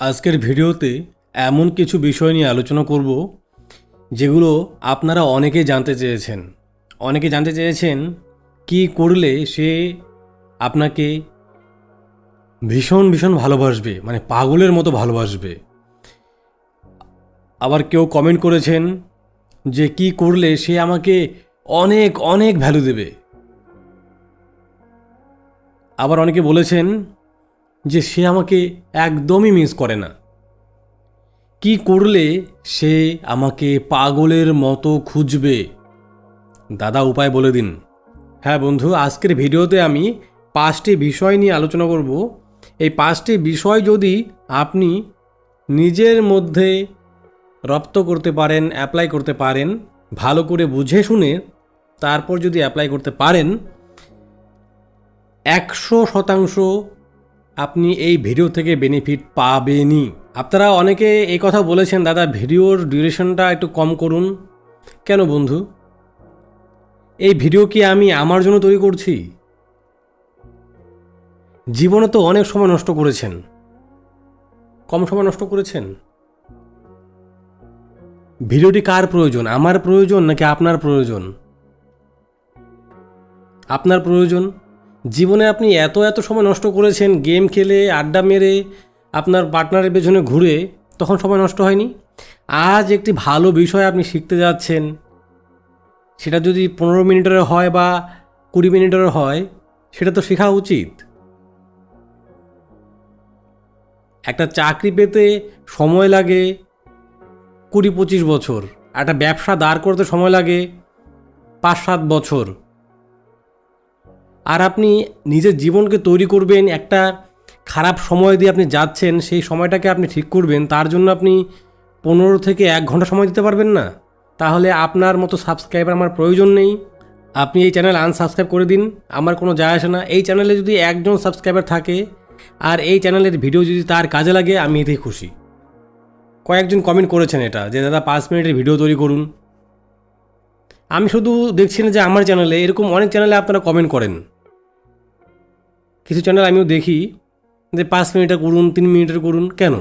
আজকের ভিডিওতে এমন কিছু বিষয় নিয়ে আলোচনা করব যেগুলো আপনারা অনেকে জানতে চেয়েছেন। অনেকে জানতে চেয়েছেন কি করলে সে আপনাকে ভীষণ ভীষণ ভালোবাসবে মানে পাগলের মতো ভালোবাসবে। আবার কেউ কমেন্ট করেছেন যে কি করলে সে আমাকে অনেক অনেক ভ্যালু দেবে। আবার অনেকে বলেছেন যে সে আমাকে একদমই মিস করে না। কি করলে সে আমাকে পাগলের মতো খুঁজবে? দাদা উপায় বলে দিন। হ্যাঁ বন্ধু, আজকের ভিডিওতে আমি পাঁচটি বিষয় নিয়ে আলোচনা করব। এই পাঁচটি বিষয় যদি আপনি নিজের মধ্যে রপ্ত করতে পারেন অ্যাপ্লাই করতে পারেন, ভালো করে বুঝে শুনে তারপর যদি অ্যাপ্লাই করতে পারেন, একশো শতাংশ আপনি এই ভিডিও থেকে বেনিফিট পাবেনই। আপনারা অনেকে এই কথা বলেছেন, দাদা, ভিডিওর ডিউরেশনটা একটু কম করুন। কেন বন্ধু? এই ভিডিও কি আমি আমার জন্য তৈরি করছি? জীবনে তো অনেক সময় নষ্ট করেছেন। কম সময় নষ্ট করেছেন? ভিডিওটি কার প্রয়োজন? আমার প্রয়োজন নাকি আপনার প্রয়োজন? আপনার প্রয়োজন? জীবনে আপনি এত এত সময় নষ্ট করেছেন, গেম খেলে, আড্ডা মেরে, আপনার পার্টনারের পেছনে ঘুরে, তখন সময় নষ্ট হয়নি? আজ একটি ভালো বিষয় আপনি শিখতে যাচ্ছেন। সেটা যদি পনেরো মিনিটের হয় বা কুড়ি মিনিটের হয়, সেটা তো শেখা উচিত। একটা চাকরি পেতে সময় লাগে কুড়ি পঁচিশ বছর। একটা ব্যবসা দাঁড় করতে সময় লাগে পাঁচ সাত বছর। আর আপনি নিজের জীবনকে তৈরি করবেন, একটা খারাপ সময় দিয়ে আপনি যাচ্ছেন, সেই সময়টাকে আপনি ঠিক করবেন, তার জন্য আপনি পনেরো থেকে এক ঘণ্টা সময় দিতে পারবেন না। তাহলে আপনার মতো সাবস্ক্রাইবার আমার প্রয়োজন নেই। আপনি এই চ্যানেল আনসাবস্ক্রাইব করে দিন, আমার কোনো যায় আসে না। এই চ্যানেলে যদি একজন সাবস্ক্রাইবার থাকে, আর এই চ্যানেলের ভিডিও যদি তার কাজে লাগে, আমি এতেই খুশি। কয়েকজন কমেন্ট করেছেন এটা, যে দাদা পাঁচ মিনিটের ভিডিও তৈরি করুন। আমি শুধু দেখছি না যে আমার চ্যানেলে এরকম অনেক চ্যানেলে আপনারা কমেন্ট করেন। কিছু চ্যানেল আমিও দেখি যে পাঁচ মিনিটের করুন, তিন মিনিটের করুন, কেন?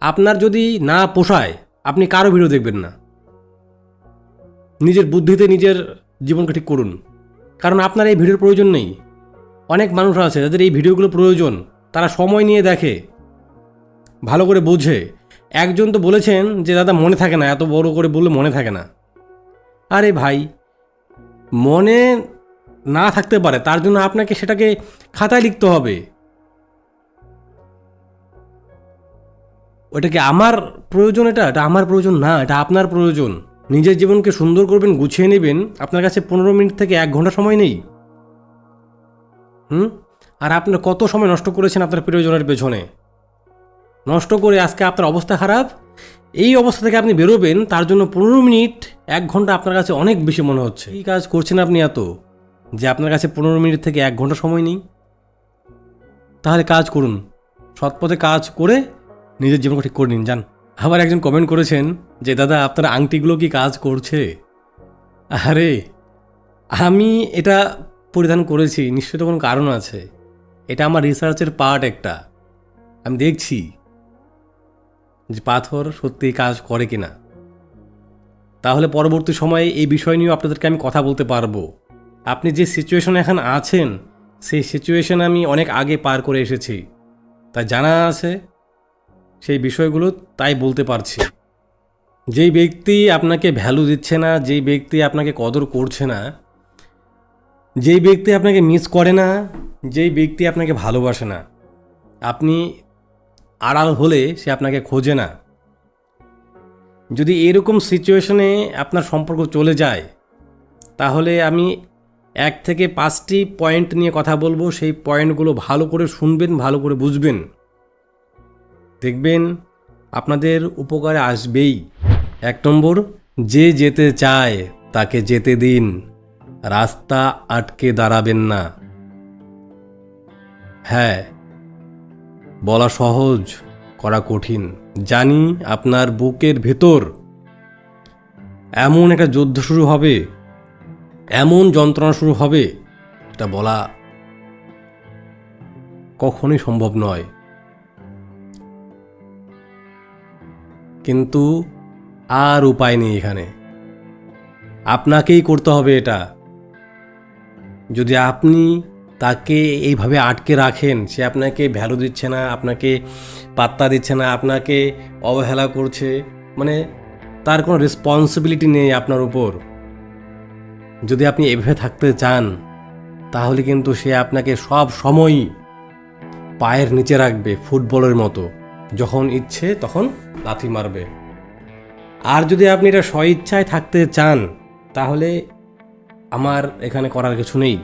আপনার যদি না পোষায়, আপনি কারও ভিডিও দেখবেন না। নিজের বুদ্ধিতে নিজের জীবনকে ঠিক করুন। কারণ আপনার এই ভিডিওর প্রয়োজন নেই। অনেক মানুষ আছে, যাদের এই ভিডিওগুলো প্রয়োজন, তারা সময় নিয়ে দেখে, ভালো করে বোঝে। একজন তো বলেছেন যে, দাদা, মনে থাকে না, এত বড় করে বললে মনে থাকে না। আরে ভাই, মনে না থাকতে পারে, তার জন্য আপনাকে সেটাকে খাতায় লিখতে হবে। ওটা কি আমার প্রয়োজন এটা? এটা আমার প্রয়োজন না, এটা আপনার প্রয়োজন। নিজের জীবনকে সুন্দর করবেন, গুছিয়ে নেবেন, আপনার কাছে পনেরো মিনিট থেকে এক ঘণ্টা সময় নেই। হুম? আর আপনার কত সময় নষ্ট করেছেন আপনার প্রিয়জনের পেছনে? নষ্ট করে আজকে আপনার অবস্থা খারাপ? এই অবস্থা থেকে আপনি বেরোবেন, তার জন্য পনেরো মিনিট, এক ঘণ্টা আপনার কাছে অনেক বেশি মনে হচ্ছে। এই কাজ করছেন আপনি এত? যে আপনার কাছে পনেরো মিনিট থেকে এক ঘণ্টা সময় নেই? তাহলে কাজ করুন। সৎ পথে কাজ করে নিজের জীবনকে ঠিক করে নিন। যান, আবার একজন কমেন্ট করেছেন যে, দাদা, আপনার আংটিগুলো কি কাজ করছে? আরে, আমি এটা পরিধান করেছি। নিশ্চয়ই তো কোনো কারণ আছে। এটা আমার রিসার্চের পার্ট একটা। আমি দেখছি যে পাথর সত্যিই কাজ করে কিনা। তাহলে পরবর্তী সময়ে এই বিষয় নিয়েও আপনাদেরকে আমি কথা বলতে পারব। আপনি যে সিচুয়েশনে এখন আছেন, সেই সিচুয়েশন আমি অনেক আগে পার করে এসেছি। তাই জানা আছে, সেই বিষয়গুলো তাই বলতে পারছি। যেই ব্যক্তি আপনাকে ভ্যালু দিচ্ছে না, যেই ব্যক্তি আপনাকে কদর করছে না, যেই ব্যক্তি আপনাকে মিস করে না, যেই ব্যক্তি আপনাকে ভালোবাসে না, আপনি আড়াল হলে সে আপনাকে খোঁজে না। যদি এরকম সিচুয়েশনে আপনার সম্পর্ক চলে যায়, তাহলে আমি এক থেকে পাঁচটি পয়েন্ট নিয়ে কথা বলব। সেই পয়েন্টগুলো ভালো করে শুনবেন, ভালো করে বুঝবেন। দেখবেন আপনাদের উপকারে আসবেই। এক নম্বর, যে যেতে চায় তাকে যেতে দিন। রাস্তা আটকে দাঁড়াবেন না। হ্যাঁ বলা সহজ, করা কঠিন। জানি আপনার বুকের ভেতর এমন একটা যুদ্ধ শুরু হবে। এমন যন্ত্রণা শুরু হবে, এটা বলা কখনোই সম্ভব নয়। কিন্তু আর উপায় নেই এখানে। আপনাকেই করতে হবে এটা। যদি আপনি তাকে এইভাবে আটকে রাখেন, সে আপনাকে ভ্যালু দিচ্ছে না, আপনাকে পাত্তা দিচ্ছে না, আপনাকে অবহেলা করছে মানে তার কোনো রেসপন্সিবিলিটি নেই আপনার উপর। যদি আপনি এভাবে থাকতে চান, তাহলে কিন্তু সে আপনাকে সব সময়ই পায়ের নিচে রাখবে ফুটবলের মতো। যখন ইচ্ছে তখন লাথি মারবে। আর যদি আপনি এটা স্বইচ্ছায় থাকতে চান, তাহলে আমার এখানে করার কিছু নেই।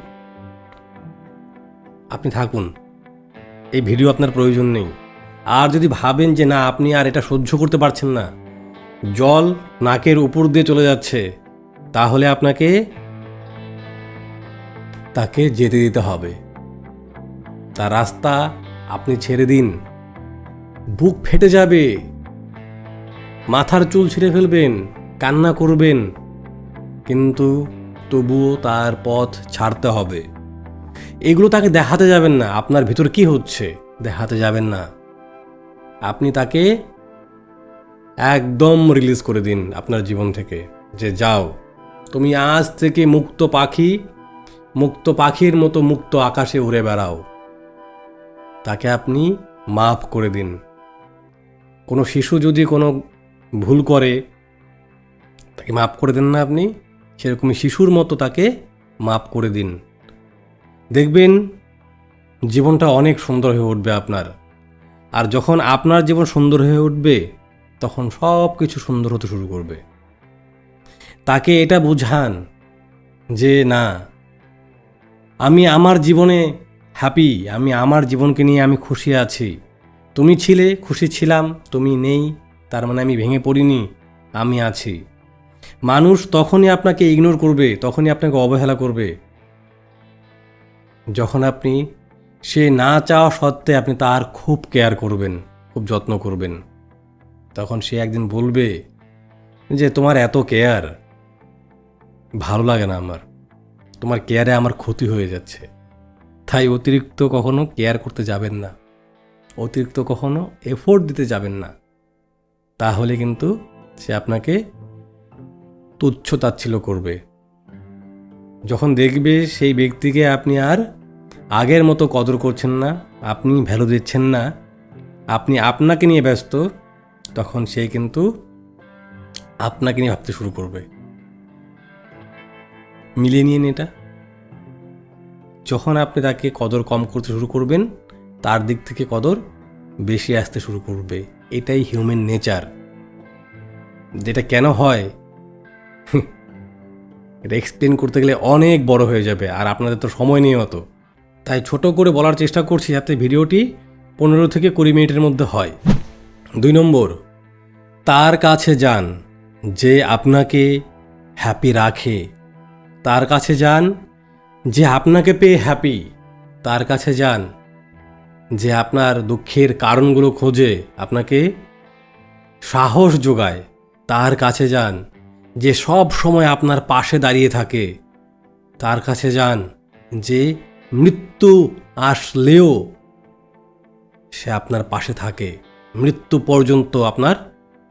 আপনি থাকুন। এই ভিডিও আপনার প্রয়োজন নেই। আর যদি ভাবেন যে না, আপনি আর এটা সহ্য করতে পারছেন না, জল নাকের উপর দিয়ে চলে যাচ্ছে, তাহলে আপনাকে তাকে যেতে দিতে হবে। তার রাস্তা আপনি ছেড়ে দিন। বুক ফেটে যাবে। মাথার চুল ছিঁড়ে ফেলবেন, কান্না করবেন। কিন্তু তবুও তার পথ ছাড়তে হবে। এগুলো তাকে দেখাতে যাবেন না। আপনার ভিতর কি হচ্ছে, দেখাতে যাবেন না। আপনি তাকে একদম রিলিজ করে দিন আপনার জীবন থেকে যে, যাও, তুমি আজ থেকে মুক্ত পাখি মুক্ত পাখির মতো মুক্ত আকাশে উড়ে বেড়াও। তাকে আপনি মাফ করে দিন। কোনো শিশু যদি কোনো ভুল করে, তাকে মাফ করে দেন না আপনি, সেরকমই শিশুর মতো তাকে মাফ করে দিন। দেখবেন জীবনটা অনেক সুন্দর হয়ে উঠবে আপনার। আর যখন আপনার জীবন সুন্দর হয়ে উঠবে, তখন সব কিছু সুন্দর হতে শুরু করবে। তাকে এটা বুঝান যে, না আমি আমার জীবনে হ্যাপি আমি আমার জীবনকে নিয়ে আমি খুশি আছি। তুমি ছিলে, খুশি ছিলাম, তুমি নেই, তার মানে আমি ভেঙে পড়িনি, আমি আছি। মানুষ তখনই আপনাকে ইগনোর করবে, তখনই আপনাকে অবহেলা করবে। যখন আপনি সে না চাওয়া সত্ত্বে আপনি তার খুব কেয়ার করবেন, খুব যত্ন করবেন। তখন সে একদিন বলবে যে, তোমার এত কেয়ার ভালো লাগে না আমার। তোমার কেয়ারে আমার ক্ষতি হয়ে যাচ্ছে। তাই অতিরিক্ত কখনো কেয়ার করতে যাবেন না। অতিরিক্ত কখনো এফোর্ট দিতে যাবেন না। তাহলে কিন্তু সে আপনাকে তুচ্ছ তাচ্ছিল্য করবে। যখন দেখবে সেই ব্যক্তিকে আপনি আর আগের মতো কদর করছেন না, আপনি ভ্যালু দিচ্ছেন না, আপনি আপনাকে নিয়ে ব্যস্ত, তখন সে কিন্তু আপনাকে নিয়ে ভাবতে শুরু করবে। মিলিয়ে নিন এটা। যখন আপনি তাকে কদর কম করতে শুরু করবেন, তার দিক থেকে কদর বেশি আসতে শুরু করবে। এটাই হিউম্যান নেচার যেটা কেন হয়? এটা এক্সপ্লেন করতে গেলে অনেক বড় হয়ে যাবে, আর আপনাদের তো সময় নেই অত। তাই ছোট করে বলার চেষ্টা করছি যাতে ভিডিওটি পনেরো থেকে কুড়ি মিনিটের মধ্যে হয়। দুই নম্বর, তার কাছে যান, যে আপনাকে হ্যাপি রাখে। তার কাছে যান, যে আপনাকে পেয়ে হ্যাপি তার কাছে যান। যে আপনার দুঃখের কারণগুলো খোঁজে, আপনাকে সাহস যোগায়, তার কাছে যান। যে সব সময় আপনার পাশে দাঁড়িয়ে থাকে, তার কাছে যান। যে মৃত্যু আসলেও সে আপনার পাশে থাকে, মৃত্যু পর্যন্ত আপনার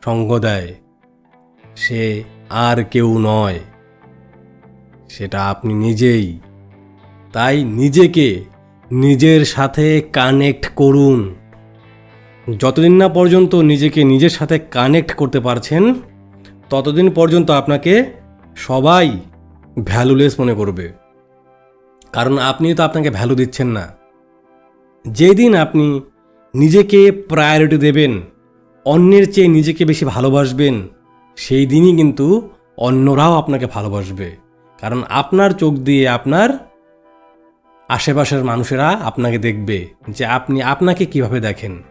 সঙ্গ দেয়। সে আর কেউ নয়। সেটা আপনি নিজেই। তাই নিজেকে নিজের সাথে কানেক্ট করুন। যতদিন না পর্যন্ত নিজেকে নিজের সাথে কানেক্ট করতে পারছেন, ততদিন পর্যন্ত আপনাকে সবাই ভ্যালুলেস মনে করবে। কারণ আপনি তো আপনাকে ভ্যালু দিচ্ছেন না। যেদিন আপনি নিজেকে প্রায়োরিটি দেবেন, অন্যের চেয়ে নিজেকে বেশি ভালোবাসবেন, সেই দিনই কিন্তু অন্যরাও আপনাকে ভালোবাসবে। কারণ আপনার চোখ দিয়ে আপনার আশেপাশের মানুষেরা আপনাকে দেখবে যে আপনি আপনাকে কীভাবে দেখেন।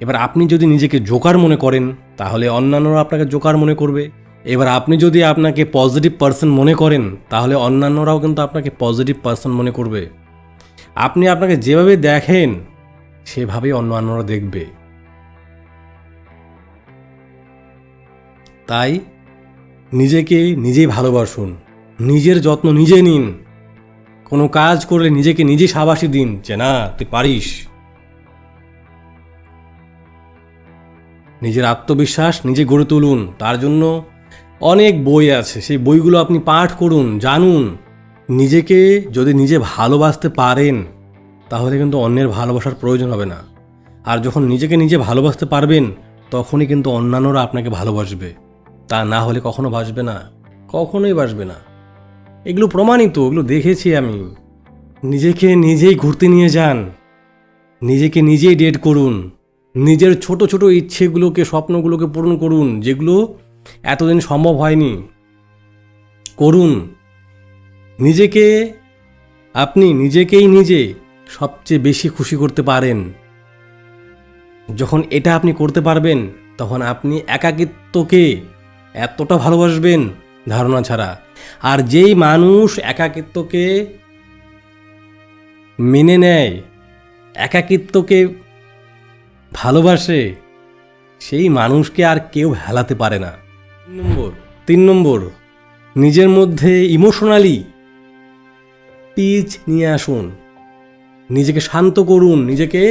এবার আপনি যদি নিজেকে জোকার মনে করেন, তাহলে অন্যান্যরা আপনাকে জোকার মনে করবে। এবার আপনি যদি আপনাকে পজিটিভ পার্সন মনে করেন, তাহলে অন্যান্যরাও কিন্তু আপনাকে পজিটিভ পার্সন মনে করবে। আপনি আপনাকে যেভাবে দেখেন, সেভাবেই অন্যান্যরা দেখবে। তাই নিজেকে নিজেই ভালোবাসুন। নিজের যত্ন নিজে নিন। কোনো কাজ করলে নিজেকে নিজে সাবাসী দিন, যে না, তুই পারিস। নিজের আত্মবিশ্বাস নিজে গড়ে তুলুন। তার জন্য অনেক বই আছে। সেই বইগুলো আপনি পাঠ করুন, জানুন। নিজেকে যদি নিজে ভালোবাসতে পারেন, তাহলে কিন্তু অন্যের ভালোবাসার প্রয়োজন হবে না। আর যখন নিজেকে নিজে ভালোবাসতে পারবেন, তখনই কিন্তু অন্যান্যরা আপনাকে ভালোবাসবে। তা না হলে কখনো বাসবে না, কখনোই বাসবে না। এগুলো প্রমাণিত, এগুলো দেখেছি আমি। নিজেকে নিজেই ঘুরতে নিয়ে যান। নিজেকে নিজেই ডেট করুন। নিজের ছোট ছোট ইচ্ছেগুলোকে, স্বপ্নগুলোকে পূরণ করুন, যেগুলো এতদিন সম্ভব হয়নি। করুন। নিজেকে, আপনি নিজেকেই নিজে সবচেয়ে বেশি খুশি করতে পারেন। যখন এটা আপনি করতে পারবেন, তখন আপনি একাকিত্বকে এতটা ভালোবাসবেন ধারণা ছাড়া। আর যেই মানুষ একাকিত্বকে মেনে নেয়, একাকিত্বকে ভালোবাসে, সেই মানুষকে আর কেউ হেলাতে পারে না। তিন নম্বর তিন নম্বর, নিজের মধ্যে ইমোশনালি পিচ নিয়ে আসুন। নিজেকে শান্ত করুন, নিজেকে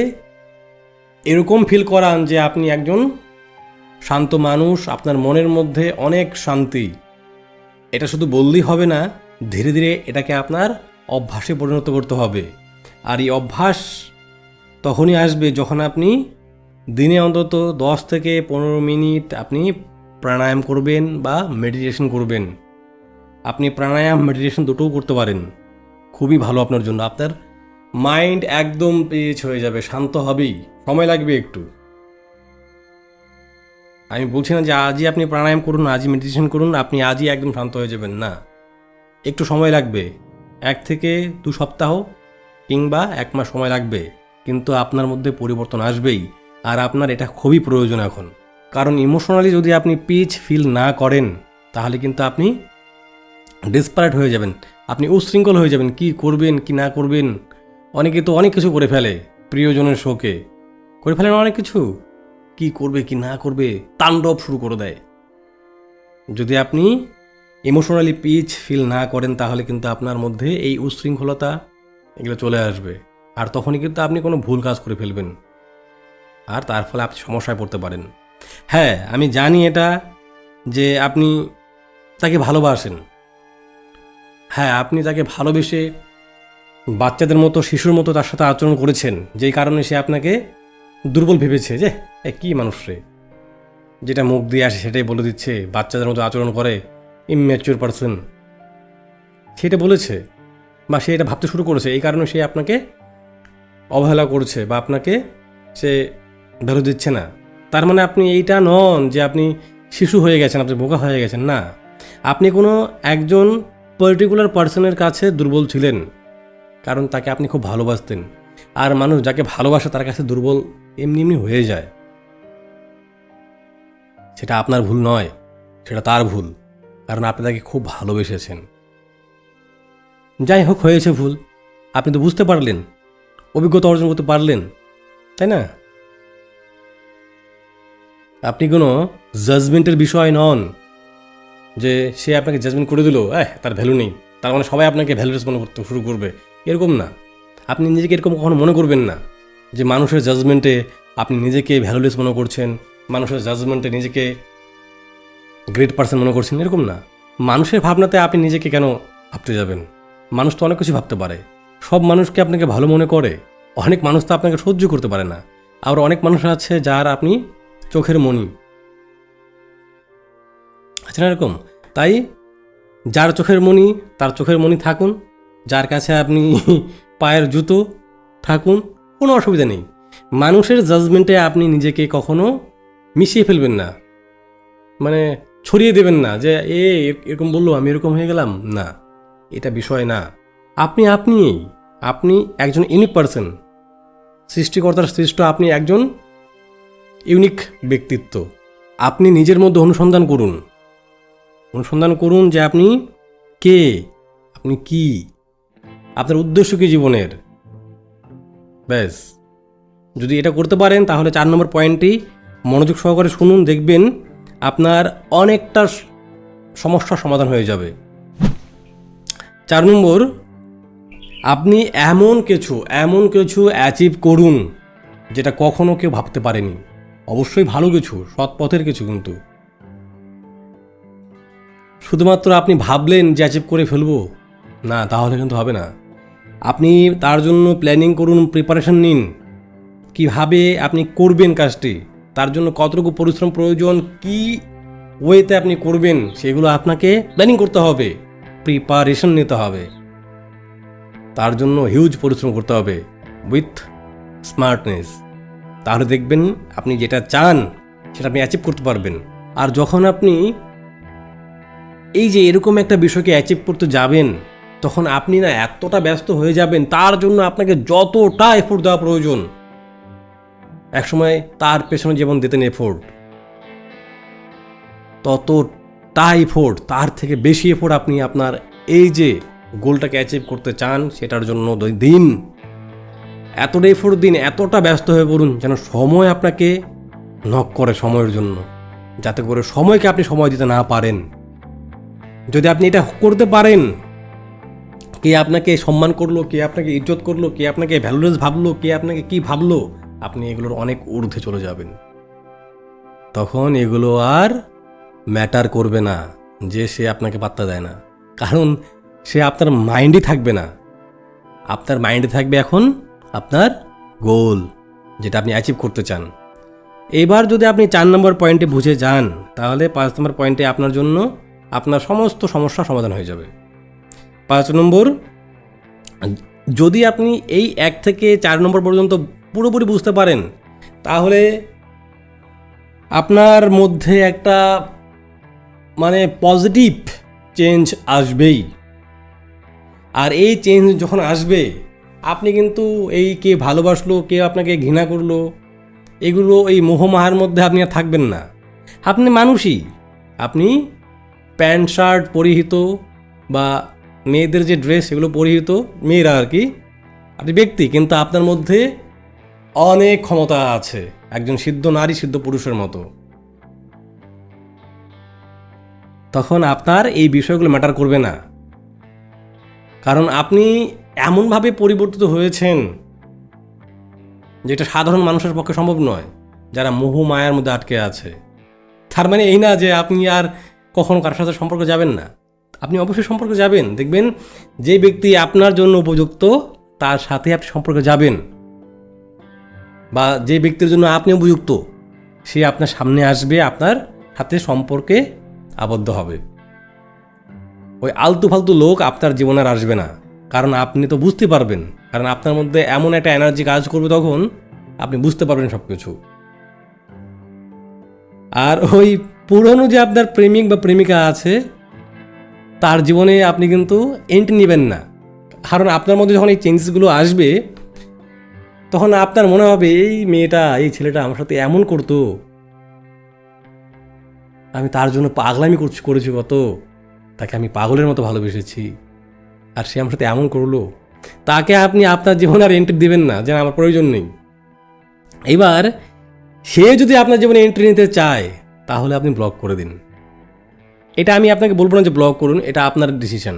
এরকম ফিল করান যে আপনি একজন শান্ত মানুষ, আপনার মনের মধ্যে অনেক শান্তি। এটা শুধু বললেই হবে না, ধীরে ধীরে এটাকে আপনার অভ্যাসে পরিণত করতে হবে। আর এই অভ্যাস তখনই আসবে যখন আপনি দিনে অন্তত দশ থেকে পনেরো মিনিট আপনি প্রাণায়াম করবেন বা মেডিটেশন করবেন। আপনি প্রাণায়াম মেডিটেশন দুটোও করতে পারেন। খুবই ভালো আপনার জন্য। আপনার মাইন্ড একদম পেজ হয়ে যাবে, শান্ত হবেই। সময় লাগবে একটু। আমি বলছি না যে আজই আপনি প্রাণায়াম করুন, আজই মেডিটেশন করুন, আপনি আজই একদম শান্ত হয়ে যাবেন, না। একটু সময় লাগবে। এক থেকে দু সপ্তাহ কিংবা এক মাস সময় লাগবে, কিন্তু আপনার মধ্যে পরিবর্তন আসবেই। আর আপনার এটা খুবই প্রয়োজন এখন। কারণ ইমোশনালি যদি আপনি পিচ ফিল না করেন, তাহলে কিন্তু আপনি ডিসপারেট হয়ে যাবেন। আপনি উশৃঙ্খল হয়ে যাবেন, কি করবেন, কি না করবেন। অনেকে তো অনেক কিছু করে ফেলে, প্রিয়জনের শোকে। করে ফেলেন অনেক কিছু। কি করবে, কি না করবে, তাণ্ডব শুরু করে দেয়। যদি আপনি ইমোশনালি পিচ ফিল না করেন, তাহলে কিন্তু আপনার মধ্যে এই উশৃঙ্খলতা এগুলো চলে আসবে। আর তখনই কিন্তু আপনি কোনো ভুল কাজ করে ফেলবেন। আর তার ফলে আপনি সমস্যায় পড়তে পারেন। হ্যাঁ আমি জানি এটা যে আপনি তাকে ভালোবাসেন। হ্যাঁ আপনি তাকে ভালোবেসে বাচ্চাদের মতো, শিশুর মতো তার সাথে আচরণ করেছেন, যেই কারণে সে আপনাকে দুর্বল ভেবেছে যে, এ কী মানুষ রে? যেটা মুখ দিয়ে আসে সেটাই বলে দিচ্ছে, বাচ্চাদের মতো আচরণ করে ইম্যাচিওর পারসন সেটা বলেছে বা সে এটা ভাবতে শুরু করেছে, এই কারণে সে আপনাকে অবহেলা করছে বা আপনাকে সে ভ্যালু দিচ্ছে না। তার মানে আপনি এইটা নন যে আপনি শিশু হয়ে গেছেন, আপনি বোকা হয়ে গেছেন, না। আপনি কোনো একজন পার্টিকুলার পার্সনের কাছে দুর্বল ছিলেন, কারণ তাকে আপনি খুব ভালোবাসতেন। আর মানুষ যাকে ভালোবাসে তার কাছে দুর্বল এমনি এমনি হয়ে যায়। সেটা আপনার ভুল নয়, সেটা তার ভুল, কারণ আপনি তাকে খুব ভালোবেসেছেন। যাই হোক, হয়েছে ভুল। আপনি তো বুঝতে পারলেন, অভিজ্ঞতা অর্জন করতে পারলেন, তাই না? আপনি কোনো জাজমেন্টের বিষয় নন, যে সে আপনাকে জাজমেন্ট করে দিল এহ তার ভ্যালু নেই। তার মানে সবাই আপনাকে ভ্যালুলেস মনে করতে শুরু করবে। এরকম না। আপনি নিজেকে এরকম কখনো মনে করবেন না। যে মানুষের জাজমেন্টে আপনি নিজেকে ভ্যালুলেস মনে করছেন, মানুষের জাজমেন্টে নিজেকে গ্রেট পার্সন মনে করছেন, এরকম না। মানুষের ভাবনাতে আপনি নিজেকে কেন ভাবতে যাবেন? মানুষ তো অনেক কিছু ভাবতে পারে। সব মানুষকে আপনাকে ভালো মনে করে? অনেক মানুষ তো আপনাকে সহ্য করতে পারে না। আবার অনেক মানুষ আছে যার আপনি চোখের মণি। আছে না, এরকম। তাই যার চোখের মণি, তার চোখের মণি থাকুন। যার কাছে আপনি পায়ের জুতো থাকুন। কোনো অসুবিধা নেই। মানুষের জাজমেন্টে আপনি নিজেকে কখনো মিশিয়ে ফেলবেন না। মানে ছড়িয়ে দেবেন না যে, এ, এরকম বলল, আমি এরকম হয়ে গেলাম? না। এটা বিষয় না। আপনি আপনিই। আপনি একজন ইউনিক পারসন সৃষ্টিকর্তার সৃষ্ট আপনি একজন ইউনিক ব্যক্তিত্ব। আপনি নিজের মধ্যে অনুসন্ধান করুন। অনুসন্ধান করুন যে আপনি কে? আপনি কি? আপনার উদ্দেশ্য কি জীবনের? ব্যাস। যদি এটা করতে পারেন, তাহলে চার নম্বর পয়েন্টটি মনোযোগ সহকারে শুনুন, দেখবেন আপনার অনেকটা সমস্যার সমাধান হয়ে যাবে। চার নম্বর, আপনি এমন কিছু এমন কিছু অ্যাচিভ করুন, যেটা কখনো কেউ ভাবতে পারেনি। অবশ্যই ভালো কিছু, সৎ পথের কিছু কিন্তু। শুধুমাত্র আপনি ভাবলেন যে অ্যাচিভ করে ফেলব? না, তাহলে কিন্তু হবে না। আপনি তার জন্য প্ল্যানিং করুন প্রিপারেশন নিন। কীভাবে আপনি করবেন কাজটি? তার জন্য কতটুকু পরিশ্রম প্রয়োজন? কি ওয়েতে আপনি করবেন? সেগুলো আপনাকে প্ল্যানিং করতে হবে। প্রিপারেশন নিতে হবে। তার জন্য হিউজ পরিশ্রম করতে হবে। উইথ স্মার্টনেস তাহলে দেখবেন আপনি যেটা চান, সেটা আপনি অ্যাচিভ করতে পারবেন। আর যখন আপনি এই যে এরকম একটা বিষয়কে অ্যাচিভ করতে যাবেন তখন আপনি না এতটা ব্যস্ত হয়ে যাবেন, তার জন্য আপনাকে যতটা এফোর্ট দেওয়া প্রয়োজন। একসময় তার পেছনে যেমন দিতেন এফোর্ট ততটা এফোর্ট তার থেকে বেশি এফোর্ট আপনি আপনার এই যে গোলটাকে অ্যাচিভ করতে চান, সেটার জন্য দিন। এতটা এফোর্ট দিন, এতটা ব্যস্ত হয়ে পড়ুন, যেন সময় আপনাকে নক করে সময়ের জন্য। যাতে করে সময়কে আপনি সময় দিতে না পারেন। যদি আপনি এটা করতে পারেন কে আপনাকে সম্মান করল, কে আপনাকে ইজ্জত করল, কে আপনাকে ভ্যালুলেস ভাবলো, কে আপনাকে কি ভাবলো, আপনি এগুলোর অনেক ঊর্ধ্বে চলে যাবেন। তখন এগুলো আর ম্যাটার করবে না, যে সে আপনাকে পাত্তা দেয় না। কারণ সে আপনার মাইন্ডই থাকবে না। আপনার মাইন্ডে থাকবে এখন আপনার গোল যেটা আপনি অ্যাচিভ করতে চান। এবার যদি আপনি চার নম্বর পয়েন্টে বুঝে যান, তাহলে পাঁচ নম্বর পয়েন্টে আপনার জন্য আপনার সমস্ত সমস্যা সমাধান হয়ে যাবে। পাঁচ নম্বর, যদি আপনি এই এক থেকে চার নম্বর পর্যন্ত পুরোপুরি বুঝতে পারেন, তাহলে আপনার মধ্যে একটা মানে পজিটিভ চেঞ্জ আসবেই। আর এই চেঞ্জ যখন আসবে, আপনি কিন্তু এই কে ভালোবাসলো, কে আপনাকে ঘৃণা করল, এগুলো এই মোহমাহার মধ্যে আপনি আর থাকবেন না। আপনি মানুষই, আপনি প্যান্ট, শার্ট, পরিহিত বা মেয়েদের যে ড্রেস সেগুলো পরিহিত, মেয়েরা আর কি, আপনি ব্যক্তি, কিন্তু আপনার মধ্যে অনেক ক্ষমতা আছে, একজন সিদ্ধ নারী, সিদ্ধ পুরুষের মতো। তখন আপনার এই বিষয়গুলো ম্যাটার করবে না। কারণ আপনি এমনভাবে পরিবর্তিত হয়েছেন, যেটা সাধারণ মানুষের পক্ষে সম্ভব নয়, যারা মোহ মায়ার মধ্যে আটকে আছে। তার মানে এই না যে আপনি আর কখনো কারোর সাথে সম্পর্কে যাবেন না। আপনি অবশ্যই সম্পর্কে যাবেন। দেখবেন যে ব্যক্তি আপনার জন্য উপযুক্ত, তার সাথে আপনি সম্পর্কে যাবেন। বা যে ব্যক্তির জন্য আপনি উপযুক্ত, সে আপনার সামনে আসবে, আপনার সাথে সম্পর্কে আবদ্ধ হবে। ওই আলতু ফালতু লোক আপনার জীবনে আর আসবে না। কারণ আপনি তো বুঝতে পারবেন, কারণ আপনার মধ্যে এমন একটা এনার্জি কাজ করবে তখন, আপনি বুঝতে পারবেন সব কিছু আর ওই পুরনো যে আপনার প্রেমিক বা প্রেমিকা আছে তার জীবনে আপনি কিন্তু এন্ট্রি নেবেন না। কারণ আপনার মধ্যে যখন এই চেঞ্জেসগুলো আসবে, তখন আপনার মনে হবে, এই মেয়েটা, এই ছেলেটা আমার সাথে এমন করতো। আমি তার জন্য পাগলামি করছি, করেছি কত। তাকে আমি পাগলের মতো ভালোবেসেছি। আর সে আমার সাথে এমন করল। তাকে আপনি আপনার জীবনে আর এন্ট্রি দিবেন না, যেন আমার প্রয়োজন নেই। এবার, সে যদি আপনার জীবনে এন্ট্রি নিতে চায়, তাহলে আপনি ব্লক করে দিন। এটা আমি আপনাকে বলব না যে ব্লক করুন, এটা আপনার ডিসিশন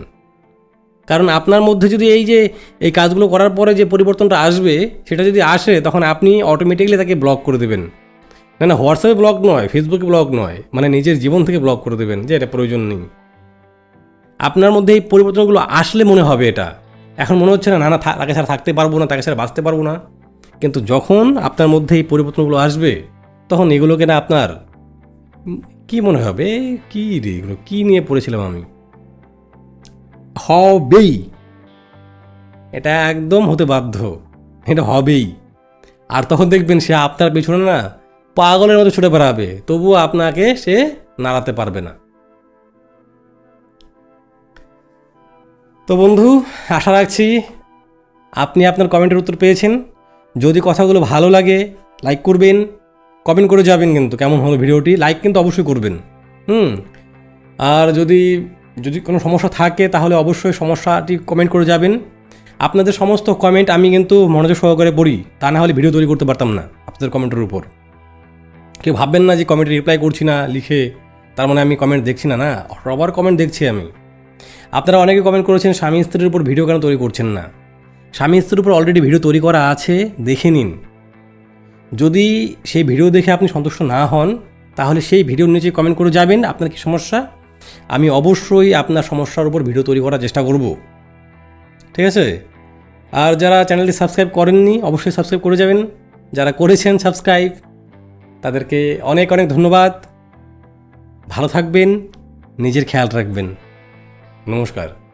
কারণ আপনার মধ্যে যদি এই যে, এই কাজগুলো করার পরে যে পরিবর্তনটা আসবে, সেটা যদি আসে, তখন আপনি অটোমেটিকলি তাকে ব্লক করে দেবেন। না না হোয়াটসঅ্যাপে ব্লক নয় ফেসবুকে ব্লক নয় মানে নিজের জীবন থেকে ব্লক করে দেবেন, যে এটা প্রয়োজন নেই। আপনার মধ্যে এই পরিবর্তনগুলো আসলে মনে হবে এটা। এখন মনে হচ্ছে না না না, তাকে ছাড়া থাকতে পারব না, তাকে ছাড়া বাঁচতে পারব না। কিন্তু যখন আপনার মধ্যে এই পরিবর্তনগুলো আসবে, তখন এগুলোকে না আপনার কি মনে হবে? কি রে এগুলো? কি নিয়ে পড়েছিলাম আমি? হবেই। এটা একদম হতে বাধ্য। এটা হবেই। আর তখন দেখবেন সে আপনার পেছনে না পাগলের মতো ছুটে বেড়াবে। তবুও আপনাকে সে নাড়াতে পারবে না। তো বন্ধু আশা রাখছি আপনি আপনার কমেন্টের উত্তর পেয়েছেন। যদি কথাগুলো ভালো লাগে লাইক করবেন। কমেন্ট করে যাবেন কিন্তু কেমন হলো ভিডিওটি লাইক কিন্তু অবশ্যই করবেন। হুম, আর যদি যদি কোনো সমস্যা থাকে তাহলে অবশ্যই সমস্যাটি কমেন্ট করে যাবেন। আপনাদের সমস্ত কমেন্ট আমি কিন্তু মনোযোগ সহকারে পড়ি, তা না হলে ভিডিও তৈরি করতে পারতাম না আপনাদের কমেন্টের উপর। কেউ ভাববেন না যে কমেন্টে রিপ্লাই করছি না, লিখে, তার মানে আমি কমেন্ট দেখছি না না, সবার কমেন্ট দেখছি আমি। আপনারা অনেকে কমেন্ট করেছেন, স্বামী স্ত্রীর উপর ভিডিও কেন তৈরি করছেন না? স্বামী স্ত্রীর উপর অলরেডি ভিডিও তৈরি করা আছে, দেখে নিন। যদি সেই ভিডিও দেখে আপনি সন্তুষ্ট না হন, তাহলে সেই ভিডিওর নিচে কমেন্ট করে যাবেন, আপনার কি সমস্যা? আমি অবশ্যই আপনার সমস্যার উপর ভিডিও তৈরি করার চেষ্টা করব। ঠিক আছে? আর যারা চ্যানেলটি সাবস্ক্রাইব করেননি, অবশ্যই সাবস্ক্রাইব করে যাবেন। যারা করেছেন সাবস্ক্রাইব, তাদেরকে অনেক অনেক ধন্যবাদ। ভালো থাকবেন, নিজের খেয়াল রাখবেন। নমস্কার।